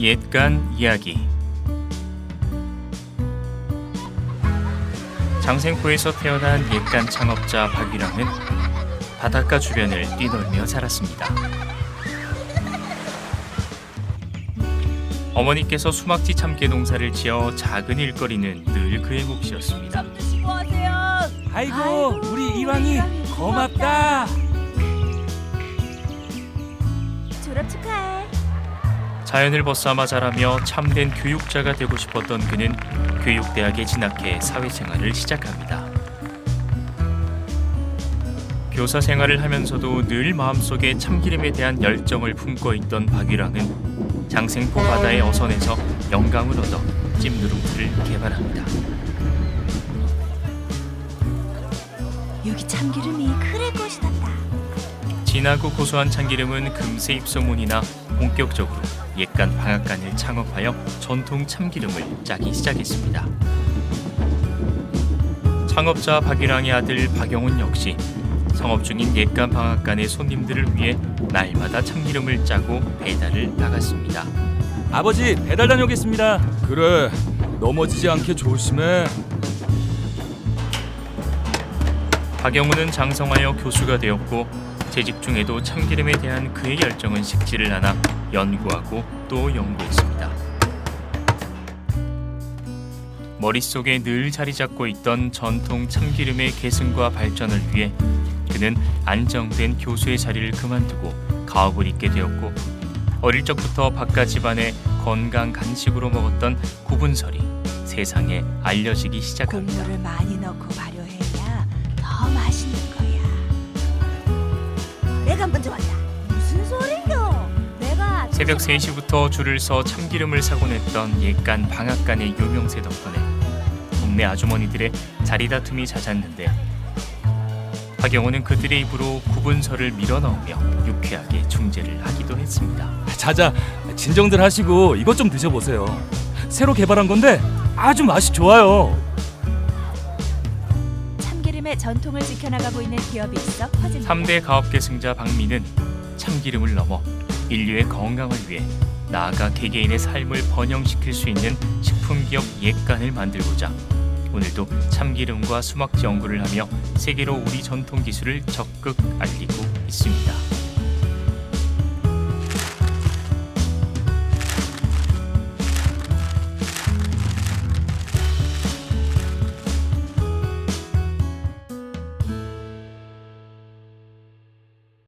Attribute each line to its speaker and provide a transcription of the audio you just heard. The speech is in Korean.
Speaker 1: 옛간 이야기 장생포에서 태어난 옛간 창업자 박유랑은 바닷가 주변을 뛰놀며 살았습니다. 어머니께서 수막지 참깨 농사를 지어 작은 일거리는 늘 그의 몫이었습니다.
Speaker 2: 좀 드시고 하세요.
Speaker 3: 아이고,
Speaker 2: 아이고,
Speaker 3: 우리 일왕이 고맙다.
Speaker 2: 졸업 축하해.
Speaker 1: 자연을 벗삼아 자라며 참된 교육자가 되고 싶었던 그는 교육대학에 진학해 사회생활을 시작합니다. 교사 생활을 하면서도 늘 마음속에 참기름에 대한 열정을 품고 있던 박유랑은 장생포 바다의 어선에서 영감을 얻어 찜누룽지를 개발합니다.
Speaker 2: 여기 참기름이 그래 것이단다.
Speaker 1: 진하고 고소한 참기름은 금세 입소문이나 본격적으로 옛간 방앗간을 창업하여 전통 참기름을 짜기 시작했습니다. 창업자 박일왕의 아들 박영훈 역시 성업 중인 옛간 방앗간의 손님들을 위해 날마다 참기름을 짜고 배달을 나갔습니다.
Speaker 3: 아버지 배달 다녀오겠습니다.
Speaker 4: 그래 넘어지지 않게 조심해
Speaker 1: 박영훈은 장성하여 교수가 되었고 재직 중에도 참기름에 대한 그의 열정은 식지를 않아 연구하고 또 연구했습니다. 머릿속에 늘 자리 잡고 있던 전통 참기름의 계승과 발전을 위해 그는 안정된 교수의 자리를 그만두고 가업을 잇게 되었고 어릴 적부터 바깥 집안의 건강 간식으로 먹었던 구분설이 세상에 알려지기 시작합니다.
Speaker 2: 곡물을 많이 넣고 발효해야 더 맛있는 거야. 내가 먼저 왔다.
Speaker 1: 새벽 3시부터 줄을 서 참기름을 사곤 했던 옛간 방앗간의 유명세 덕분에 동네 아주머니들의 자리다툼이 잦았는데 박영호는 그들의 입으로 구분설을 밀어넣으며 유쾌하게 중재를 하기도 했습니다.
Speaker 3: 자자, 진정들 하시고 이것 좀 드셔보세요. 새로 개발한 건데 아주 맛이 좋아요.
Speaker 2: 참기름의 전통을 지켜나가고 있는 기업이 있어 퍼진다.
Speaker 1: 3대 가업 계승자 박민은 참기름을 넘어 인류의 건강을 위해 나아가 개개인의 삶을 번영시킬 수 있는 식품기업 옛간을 만들고자 오늘도 참기름과 수막지 연구를 하며 세계로 우리 전통 기술을 적극 알리고 있습니다.